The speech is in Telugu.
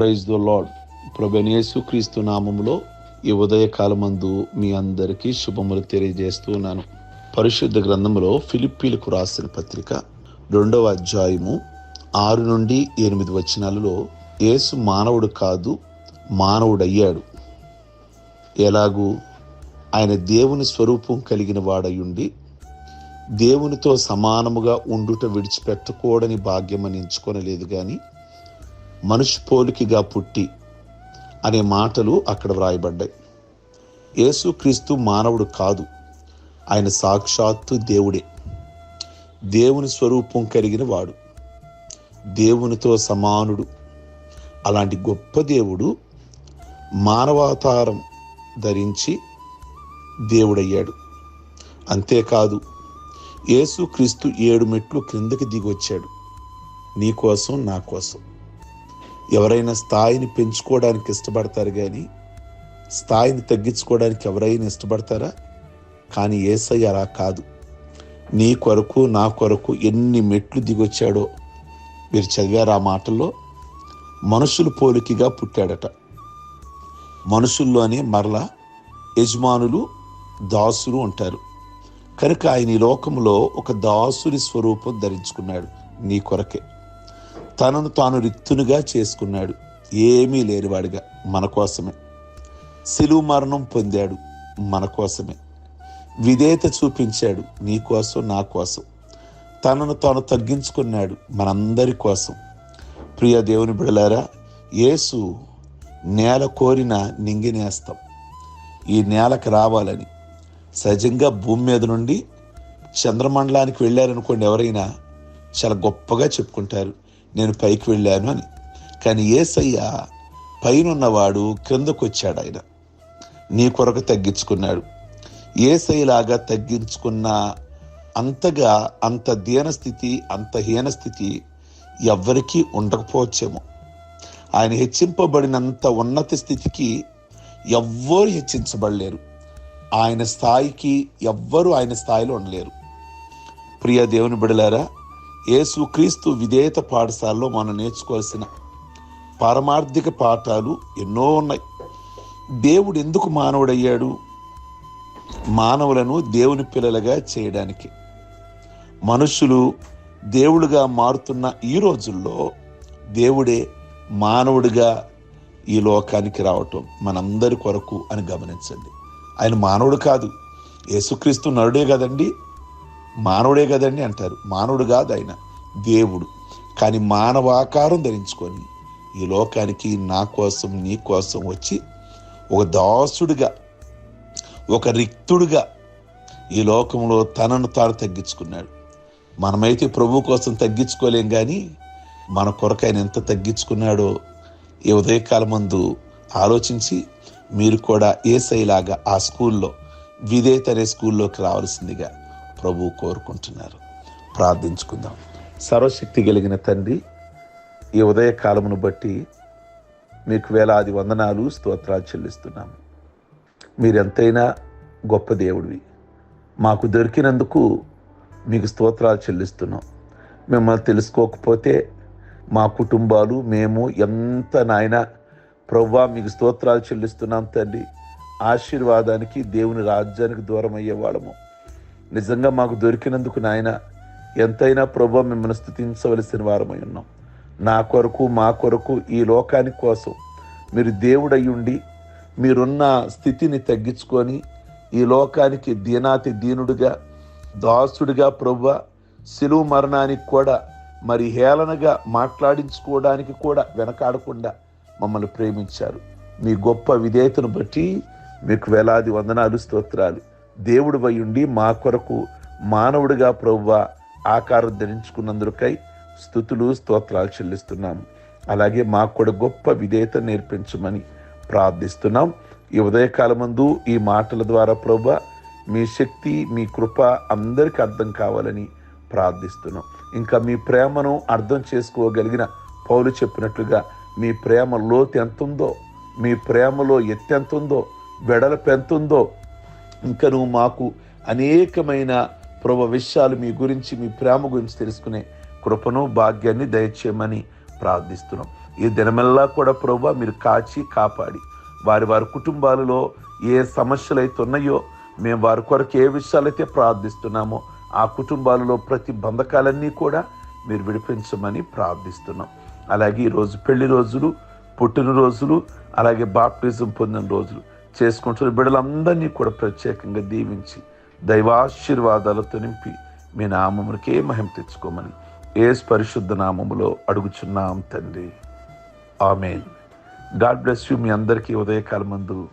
ప్రైజ్ ద లాడ్ ప్రభనేసు క్రీస్తు నామములో ఈ ఉదయకాలమందు మీ అందరికీ శుభములు తెలియజేస్తున్నాను పరిశుద్ధ గ్రంథంలో ఫిలిప్పీలకు రాసిన పత్రిక రెండవ అధ్యాయము ఆరు నుండి ఎనిమిది వచనాలలో యేసు మానవుడు కాదు మానవుడయ్యాడు. ఎలాగూ ఆయన దేవుని స్వరూపం కలిగిన వాడయుండి దేవునితో సమానముగా ఉండుట విడిచిపెట్టకూడని భాగ్యమని ఎంచుకొనలేదు కానీ మనిషి పోలికిగా పుట్టి అనే మాటలు అక్కడ వ్రాయబడ్డాయి. యేసుక్రీస్తు మానవుడు కాదు ఆయన సాక్షాత్తు దేవుడే. దేవుని స్వరూపం కలిగిన వాడు దేవునితో సమానుడు. అలాంటి గొప్ప దేవుడు మానవాతారం ధరించి దేవుడయ్యాడు. అంతేకాదు యేసుక్రీస్తు ఏడు మెట్లు క్రిందకి దిగొచ్చాడు. నీ కోసం నా కోసం. ఎవరైనా స్థాయిని పెంచుకోవడానికి ఇష్టపడతారు కానీ స్థాయిని తగ్గించుకోవడానికి ఎవరైనా ఇష్టపడతారా? కానీ ఏసయ్య అలా కాదు. నీ కొరకు నా కొరకు ఎన్ని మెట్లు దిగొచ్చాడో మీరు చదివారు ఆ మాటల్లో? మనుషులు పోలికగా పుట్టాడట. మనుషుల్లోనే మరలా యజమానులు దాసులు ఉంటారు. కనుక ఆయన ఈ లోకంలో ఒక దాసుని స్వరూపం ధరించుకున్నాడు నీ కొరకే. తనను తాను రిక్తునిగా చేసుకున్నాడు. ఏమీ లేనివాడిగా మన కోసమే. సిలువు మరణం పొందాడు మన కోసమే. విధేయత చూపించాడు నీ కోసం నా కోసం. తనను తాను తగ్గించుకున్నాడు మనందరి కోసం. ప్రియ దేవుని బిడలారా యేసు నేల కోరిన నింగినేస్తాం ఈ నేలకు రావాలని సహజంగా భూమి మీద నుండి చంద్రమండలానికి వెళ్ళారనుకోండి ఎవరైనా చాలా గొప్పగా చెప్పుకుంటారు. నేను పైకి వెళ్ళాను అని. కానీ ఏసయ్య పైనున్నవాడు క్రిందకు వచ్చాడు ఆయన నీ కొరకు తగ్గించుకున్నాడు. ఏసైలాగా తగ్గించుకున్న అంతగా అంత దీనస్థితి అంత హీనస్థితి ఎవ్వరికీ ఉండకపోవచ్చేమో. ఆయన హెచ్చింపబడినంత ఉన్నత స్థితికి ఎవ్వరు హెచ్చించబడలేరు. ఆయన స్థాయికి ఎవ్వరు ఆయన స్థాయిలో ఉండలేరు. ప్రియ దేవుని బిడలారా యేసుక్రీస్తు విధేయత పాఠశాలలో మనం నేర్చుకోవాల్సిన పారమార్థిక పాఠాలు ఎన్నో ఉన్నాయి. దేవుడు ఎందుకు మానవుడయ్యాడు? మానవులను దేవుని పిల్లలుగా చేయడానికి. మనుషులు దేవుడుగా మారుతున్న ఈ రోజుల్లో దేవుడే మానవుడిగా ఈ లోకానికి రావటం మనందరి కొరకు అని గమనించండి. ఆయన మానవుడు కాదు. యేసుక్రీస్తు నరుడే కదండి. మానవుడే కదండి అంటారు. మానవుడు కాదు ఆయన దేవుడు. కానీ మానవాకారం ధరించుకొని ఈ లోకానికి నా కోసం నీ కోసం వచ్చి ఒక దాసుడుగా ఒక రిక్తుడుగా ఈ లోకంలో తనను తాను తగ్గించుకున్నాడు. మనమైతే ప్రభు కోసం తగ్గించుకోలేం కానీ మన కొరకు ఆయన ఎంత తగ్గించుకున్నాడో ఈ ఉదయకాలం ముందు ఆలోచించి మీరు కూడా ఏసైలాగా ఆ స్కూల్లో విధేయత అనే స్కూల్లోకి రావాల్సిందిగా ప్రభు కోరుకుంటున్నారు. ప్రార్థించుకుందాం. సర్వశక్తి కలిగిన తండ్రి ఈ ఉదయకాలమును బట్టి మీకు వేలాది వందనాలు స్తోత్రాలు చెల్లిస్తున్నాము. మీరెంతైనా గొప్ప దేవుడివి. మాకు దొరికినందుకు మీకు స్తోత్రాలు చెల్లిస్తున్నాం. మిమ్మల్ని తెలుసుకోకపోతే మా కుటుంబాలు మేము ఎంత నాయన ప్రవ్వా మీకు స్తోత్రాలు చెల్లిస్తున్నాం తండ్రి. ఆశీర్వాదానికి దేవుని రాజ్యానికి దూరం అయ్యేవాళ్ళము నిజంగా మాకు దొరికినందుకు నాయన ఎంతైనా ప్రభు మిమ్మల్ని స్థుతించవలసిన వారమై ఉన్నాం. నా కొరకు మా కొరకు ఈ లోకాని కోసం మీరు దేవుడయ్యుండి మీరున్న స్థితిని తగ్గించుకొని ఈ లోకానికి దీనాతి దీనుడుగా దాసుడిగా ప్రభు సిలువు మరణానికి కూడా మరి హేళనగా మాట్లాడించుకోవడానికి కూడా వెనకాడకుండా మమ్మల్ని ప్రేమించారు. మీ గొప్ప విధేయతను బట్టి మీకు వేలాది వందనాలు స్తోత్రాలు. దేవుడు వయుండి మా కొరకు మానవుడిగా ప్రవ్వ ఆకారం ధరించుకున్నందుకై స్థుతులు స్తోత్రాలు చెల్లిస్తున్నాము అలాగే మాకు కూడా గొప్ప విధేయత నేర్పించమని ప్రార్థిస్తున్నాం. ఈ ఉదయకాలమందు ఈ మాటల ద్వారా ప్రభ మీ శక్తి మీ కృప అందరికీ అర్థం కావాలని ప్రార్థిస్తున్నాం. ఇంకా మీ ప్రేమను అర్థం చేసుకోగలిగిన పౌలు చెప్పినట్లుగా మీ ప్రేమ లోతు ఎంత ఉందో మీ ప్రేమలో ఎత్తెంత ఉందో ఇంకను మాకు అనేకమైన ప్రభు విషయాలు మీ గురించి మీ ప్రేమ గురించి తెలుసుకునే కృపను భాగ్యాన్ని దయచేయమని ప్రార్థిస్తున్నాం. ఈ దినమెల్లా కూడా ప్రభు మీరు కాచి కాపాడి వారి వారి కుటుంబాలలో ఏ సమస్యలు అయితే ఉన్నాయో మేము వారి కొరకు ఏ విషయాలైతే ప్రార్థిస్తున్నామో ఆ కుటుంబాలలో ప్రతి బంధకాలన్నీ కూడా మీరు విడిపించమని ప్రార్థిస్తున్నాం. అలాగే ఈరోజు పెళ్ళి రోజులు పుట్టినరోజులు అలాగే బాప్టిజం పొందిన రోజులు. చేసుకుంటున్న బిడ్డలందరినీ కూడా ప్రత్యేకంగా దీవించి దైవాశీర్వాదాలతో నింపి మీ నామమునికే మహిమ తెచ్చుకోమని ఏ పరిశుద్ధ నామములో అడుగుచున్నాం తండ్రి. ఆమెన్. గాడ్ బ్లెస్ యూ మీ అందరికీ ఉదయకాలమందు.